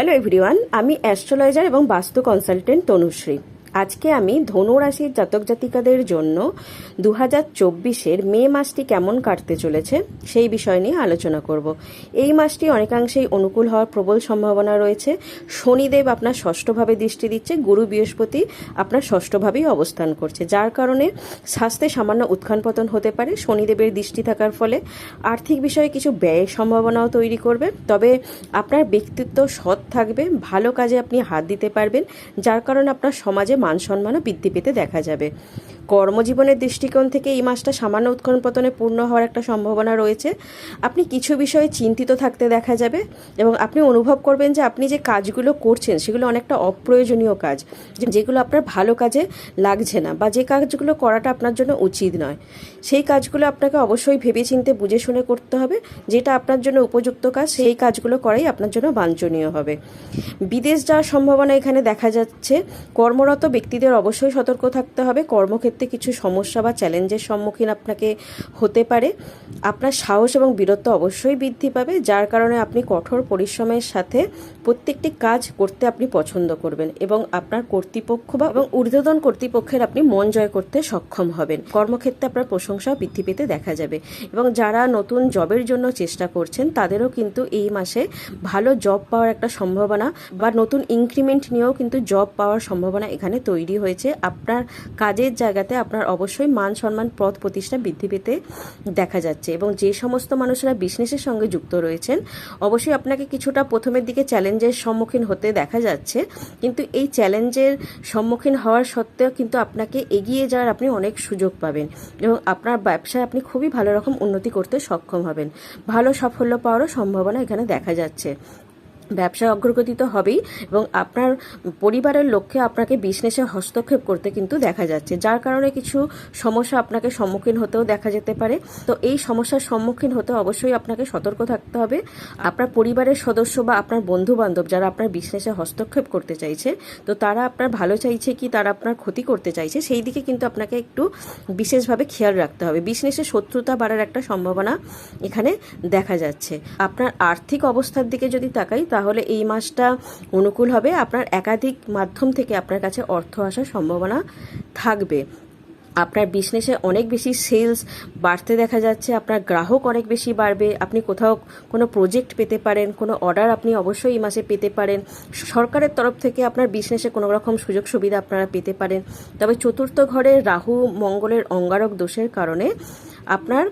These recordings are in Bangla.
হ্যালো এভরিওয়ান আমি অ্যাস্ট্রোলজার এবং বাস্তু কনসালটেন্ট তনুশ্রী। আজকে আমি ধনু রাশির জাতক জাতিকাদের জন্য দু হাজার চব্বিশের মে মাসটি কেমন কাটতে চলেছে সেই বিষয় নিয়ে আলোচনা করব। এই মাসটি অনেকাংশেই অনুকূল হওয়ার প্রবল সম্ভাবনা রয়েছে। শনিদেব আপনার ষষ্ঠভাবে দৃষ্টি দিচ্ছে, গুরু বৃহস্পতি আপনার ষষ্ঠভাবেই অবস্থান করছে। যার কারণে স্বাস্থ্যে সামান্য উত্থান পতন হতে পারে, শনিদেবের দৃষ্টি থাকার ফলে আর্থিক বিষয়ে কিছু ব্যয়ের সম্ভাবনাও তৈরি করবে। তবে আপনার ব্যক্তিত্ব সৎ থাকবে, ভালো কাজে আপনি হাত দিতে পারবেন, যার কারণে আপনার সমাজে মান সম্মানও বৃদ্ধি পেতে দেখা যাবে। কর্মজীবনের দৃষ্টিকোণ থেকে এই মাসটা সামান্য উৎকন পতনে পূর্ণ হওয়ার একটা সম্ভাবনা রয়েছে। আপনি কিছু বিষয়ে চিন্তিত থাকতে দেখা যাবে এবং আপনি অনুভব করবেন যে আপনি যে কাজগুলো করছেন সেগুলো অনেকটা অপ্রয়োজনীয় কাজ, যেগুলো আপনার ভালো কাজে লাগছে না বা যে কাজগুলো করাটা আপনার জন্য উচিত নয়। সেই কাজগুলো আপনাকে অবশ্যই ভেবেচিন্তে বুঝে শুনে করতে হবে, যেটা আপনার জন্য উপযুক্ত কাজ, সেই কাজগুলো করাই আপনার জন্য বাঞ্ছনীয় হবে। বিদেশ যাওয়ার সম্ভাবনা এখানে দেখা যাচ্ছে। কর্মরত ব্যক্তিদের অবশ্যই সতর্ক থাকতে হবে, কর্মক্ষেত্রে কিছু সমস্যা বা চ্যালেঞ্জের সম্মুখীন আপনাকে হতে পারে। আপনার সাহস এবং বীরত্ব অবশ্যই বৃদ্ধি পাবে, যার কারণে আপনি কঠোর পরিশ্রমের সাথে প্রত্যেকটি কাজ করতে আপনি পছন্দ করবেন এবং আপনার কর্তৃপক্ষ বা এবং ঊর্ধ্বতন কর্তৃপক্ষের আপনি মন জয় করতে সক্ষম হবেন। কর্মক্ষেত্রে আপনার প্রশংসাও বৃদ্ধি পেতে দেখা যাবে এবং যারা নতুন জবের জন্য চেষ্টা করছেন, তাদেরও কিন্তু এই মাসে ভালো জব পাওয়ার একটা সম্ভাবনা বা নতুন ইনক্রিমেন্ট নিয়েও কিন্তু জব পাওয়ার সম্ভাবনা এখানে তৈরি হয়েছে। আপনার কাজের জায়গাতে আপনার অবশ্যই মান সম্মান পদ প্রতিষ্ঠা বৃদ্ধি পেতে দেখা যাচ্ছে এবং যে সমস্ত মানুষরা বিজনেসের সঙ্গে যুক্ত রয়েছেন, অবশ্যই আপনাকে কিছুটা প্রথমের দিকে চ্যালেঞ্জের সম্মুখীন হতে দেখা যাচ্ছে। কিন্তু এই চ্যালেঞ্জের সম্মুখীন হওয়ার সত্ত্বেও কিন্তু আপনাকে এগিয়ে যাওয়ার আপনি অনেক সুযোগ পাবেন এবং আপনার ব্যবসায় আপনি খুবই ভালো রকম উন্নতি করতে সক্ষম হবেন। ভালো সাফল্য পাওয়ারও সম্ভাবনা এখানে দেখা যাচ্ছে। ব্যবসায় অগ্রগতি তো হবেই এবং আপনার পরিবারের লক্ষ্যে আপনাকে বিজনেসে হস্তক্ষেপ করতে কিন্তু দেখা যাচ্ছে। যার কারণে কিছু সমস্যা আপনাকে সম্মুখীন হতেও দেখা যেতে পারে। তো এই সমস্যার সম্মুখীন হতে অবশ্যই আপনাকে সতর্ক থাকতে হবে। আপনার পরিবারের সদস্য বা আপনার বন্ধু বান্ধব যারা আপনার বিজনেসে হস্তক্ষেপ করতে চাইছে, তো তারা আপনার ভালো চাইছে কি তারা আপনার ক্ষতি করতে চাইছে, সেই দিকে কিন্তু আপনাকে একটু বিশেষভাবে খেয়াল রাখতে হবে। বিজনেসে শত্রুতা বাড়ার একটা সম্ভাবনা এখানে দেখা যাচ্ছে। আপনার আর্থিক অবস্থার দিকে যদি তাকাই তাহলে এই মাসটা অনুকূল হবে। আপনার একাধিক মাধ্যম থেকে আপনার কাছে অর্থ আসার সম্ভাবনা থাকবে। আপনার বিজনেসে অনেক বেশি সেলস বাড়তে দেখা যাচ্ছে, আপনার গ্রাহক অনেক বেশি বাড়বে, আপনি কোথাও কোনো প্রজেক্ট পেতে পারেন, কোনো অর্ডার আপনি অবশ্যই এই মাসে পেতে পারেন। সরকারের তরফ থেকে আপনার বিজনেসে কোনো রকম সুযোগ সুবিধা আপনারা পেতে পারেন। তবে চতুর্থ ঘরে রাহু, মঙ্গলের অঙ্গারক দোষের কারণে আপনার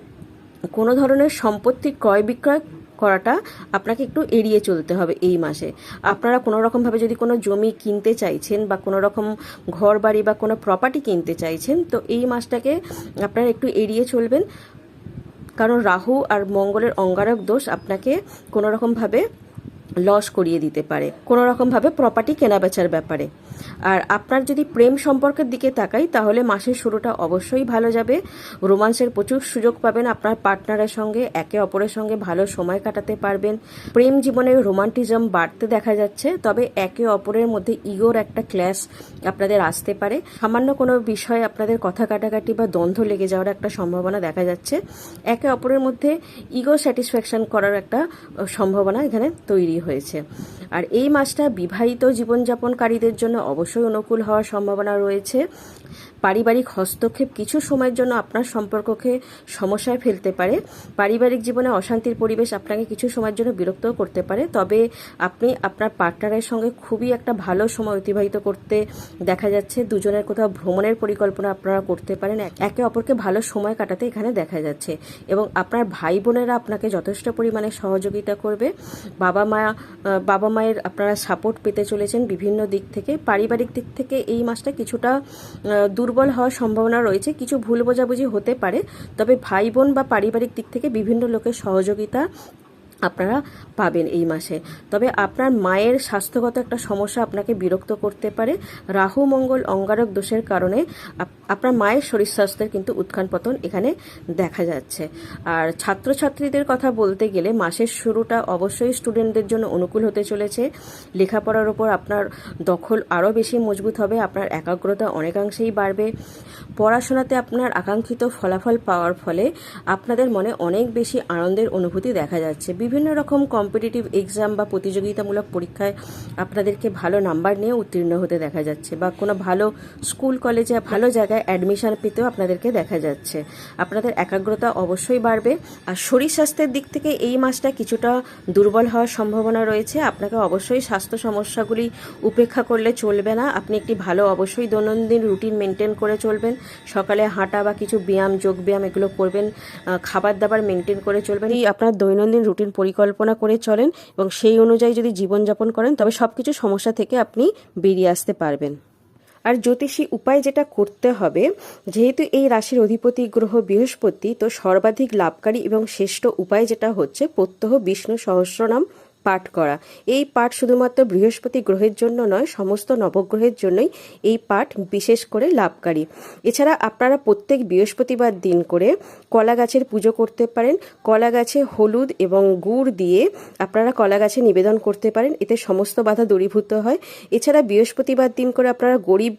কোনো ধরনের সম্পত্তি ক্রয় বিক্রয় করাটা আপনাকে একটু এড়িয়ে চলতে হবে এই মাসে। আপনারা কোনো রকমভাবে যদি কোনো জমি কিনতে চাইছেন বা কোনো রকম ঘর বাড়ি বা কোনো প্রপার্টি কিনতে চাইছেন, তো এই মাসটাকে আপনারা একটু এড়িয়ে চলবেন। কারণ রাহু আর মঙ্গলের অঙ্গারক দোষ আপনাকে কোনো রকমভাবে লস করিয়ে দিতে পারে। কোনো রকমভাবে প্রপার্টি কেনাবেচার ব্যাপারে। আর আপনার যদি প্রেম সম্পর্কের দিকে তাকাই, তাহলে মাসের শুরুটা অবশ্যই ভালো যাবে। রোমান্সের প্রচুর সুযোগ পাবেন, আপনার পার্টনারের সঙ্গে, একে অপরের সঙ্গে ভালো সময় কাটাতে পারবেন। প্রেম জীবনে রোমান্টিজম বাড়তে দেখা যাচ্ছে, তবে একে অপরের মধ্যে ইগোর একটা ক্ল্যাশ আপনাদের আসতে পারে। সামান্য কোনো বিষয়ে আপনাদের কথা কাটাকাটি বা দ্বন্দ্ব লেগে যাওয়ার একটা সম্ভাবনা দেখা যাচ্ছে। একে অপরের মধ্যে ইগো স্যাটিসফ্যাকশন করার একটা সম্ভাবনা এখানে তৈরি হয়েছে। আর এই মাসটা বিবাহিত জীবনযাপনকারীদের জন্য অবশ্যই অনুকূল হওয়ার সম্ভাবনা রয়েছে। পারিবারিক হস্তক্ষেপ কিছু সময়ের জন্য আপনার সম্পর্ককে সমস্যায় ফেলতে পারে। পারিবারিক জীবনে অশান্তির পরিবেশ আপনাকে কিছু সময়ের জন্য বিরক্তও করতে পারে। তবে আপনি আপনার পার্টনারের সঙ্গে খুবই একটা ভালো সময় অতিবাহিত করতে দেখা যাচ্ছে। দুজনের কোথাও ভ্রমণের পরিকল্পনা আপনারা করতে পারেন। একে অপরকে ভালো সময় কাটাতে এখানে দেখা যাচ্ছে। এবং আপনার ভাই বোনেরা আপনাকে যথেষ্ট পরিমাণে সহযোগিতা করবে। বাবা মা বাবা মায়ের আপনারা সাপোর্ট পেতে চলেছেন বিভিন্ন দিক থেকে। পারিবারিক দিক থেকে এই মাসটা কিছুটা দুর্বল হওয়ার সম্ভাবনা রয়েছে। কিছু ভুল বোঝাবুঝি হতে পারে, তবে ভাই বোন বা পারিবারিক দিক থেকে বিভিন্ন লোকের সহযোগিতা আপনারা পাবেন এই মাসে। তবে আপনার মায়ের স্বাস্থ্যগত একটা সমস্যা আপনাকে বিরক্ত করতে পারে। রাহু, মঙ্গল, অঙ্গারক দোষের কারণে আপ- আপনার মায়ের শরীর স্বাস্থ্যের কিন্তু উৎখান পতন এখানে দেখা যাচ্ছে। আর ছাত্রছাত্রীদের কথা বলতে গেলে মাসের শুরুটা অবশ্যই স্টুডেন্টদের জন্য অনুকূল হতে চলেছে। লেখাপড়ার ওপর আপনার দখল আরও বেশি মজবুত হবে, আপনার একাগ্রতা অনেকাংশেই বাড়বে। পড়াশোনাতে আপনার আকাঙ্ক্ষিত ফলাফল পাওয়ার ফলে আপনাদের মনে অনেক বেশি আনন্দের অনুভূতি দেখা যাচ্ছে। বিভিন্ন রকম কম্পিটিটিভ এক্সাম বা প্রতিযোগিতামূলক পরীক্ষায় আপনাদেরকে ভালো নাম্বার নিয়ে উত্তীর্ণ হতে দেখা যাচ্ছে বা কোনো ভালো স্কুল কলেজে ভালো জায়গায় অ্যাডমিশন পেতেও আপনাদেরকে দেখা যাচ্ছে। আপনাদের একাগ্রতা অবশ্যই বাড়বে। আর শরীর স্বাস্থ্যের দিক থেকে এই মাসটা কিছুটা দুর্বল হওয়ার সম্ভাবনা রয়েছে। আপনাকে অবশ্যই স্বাস্থ্য সমস্যাগুলি উপেক্ষা করলে চলবে না। আপনি একটি ভালো অবশ্যই দৈনন্দিন রুটিন মেনটেন করে চলবেন। সকালে হাঁটা বা কিছু ব্যায়াম, যোগ ব্যায়াম এগুলো করবেন। খাবার দাবার মেনটেন করে চলবেন। এই আপনার দৈনন্দিন রুটিন পরিকল্পনা করে চলেন এবং সেই অনুযায়ী যদি জীবনযাপন করেন, তবে সব কিছু সমস্যা থেকে আপনি বেরিয়ে আসতে পারবেন। আর জ্যোতিষী, উপায় যেটা করতে হবে, যেহেতু এই রাশির অধিপতি গ্রহ বৃহস্পতি, তো সর্বাধিক লাভকারী এবং শ্রেষ্ঠ উপায় যেটা হচ্ছে প্রত্যহ বিষ্ণু সহস্রনাম পাঠ করা। এই পাঠ শুধুমাত্র বৃহস্পতি গ্রহের জন্য নয়, সমস্ত নবগ্রহের জন্যই এই পাঠ বিশেষ করে লাভকারী। এছাড়া আপনারা প্রত্যেক বৃহস্পতিবার দিন করে কলা গাছের পুজো করতে পারেন। কলা গাছে হলুদ এবং গুড় দিয়ে আপনারা কলা গাছে নিবেদন করতে পারেন। এতে সমস্ত বাধা দূরীভূত হয়। এছাড়া বৃহস্পতিবার দিন করে আপনারা গরিব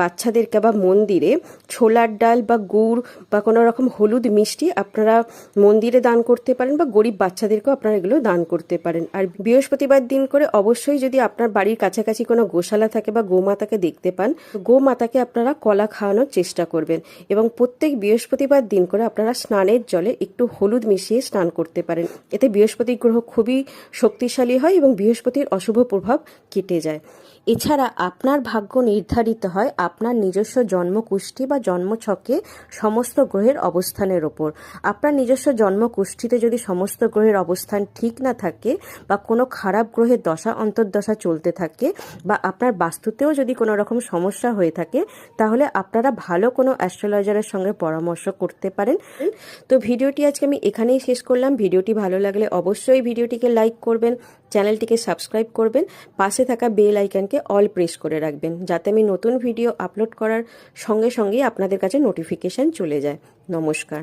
বাচ্চাদেরকে বা মন্দিরে ছোলার ডাল বা গুড় বা কোনো রকম হলুদ মিষ্টি আপনারা মন্দিরে দান করতে পারেন বা গরিব বাচ্চাদেরকেও আপনারা এগুলো দান করতে পারেন। আর বৃহস্পতিবার দিন করে অবশ্যই যদি আপনার বাড়ির কাছাকাছি কোনো গোশালা থাকে বা গোমাতাকে দেখতে পান গোমাতাকে আপনারা কলা খাওয়ানোর চেষ্টা করবেন এবং প্রত্যেক বৃহস্পতিবার দিন করে আপনারা স্নানের জলে একটু হলুদ মিশিয়ে স্নান করতে পারেন। এতে বৃহস্পতি গ্রহ খুবই শক্তিশালী হয় এবং বৃহস্পতির অশুভ প্রভাব কেটে যায়। এছাড়া আপনার ভাগ্য নির্ধারিত হয় আপনার নিজস্ব জন্মকুষ্ঠি বা জন্মছকে সমস্ত গ্রহের অবস্থানের ওপর। আপনার নিজস্ব জন্মকুষ্ঠিতে যদি সমস্ত গ্রহের অবস্থান ঠিক না থাকে বা কোনো খারাপ গ্রহের দশা, অন্তর্দশা চলতে থাকে বা আপনার বাস্তুতেও যদি কোনো রকম সমস্যা হয়ে থাকে, তাহলে আপনারা ভালো কোনো অ্যাস্ট্রোলজারের সঙ্গে পরামর্শ করতে পারেন। তো ভিডিওটি আজকে আমি এখানেই শেষ করলাম। ভিডিওটি ভালো লাগলে অবশ্যই ভিডিওটিকে লাইক করবেন চ্যানেলটিকে সাবস্ক্রাইব করবেন, পাশে থাকা বেল আইকনকে অল প্রেস করে রাখবেন, যাতে আমি নতুন ভিডিও আপলোড করার সঙ্গে সঙ্গেই আপনাদের কাছে নোটিফিকেশান চলে যায়। নমস্কার।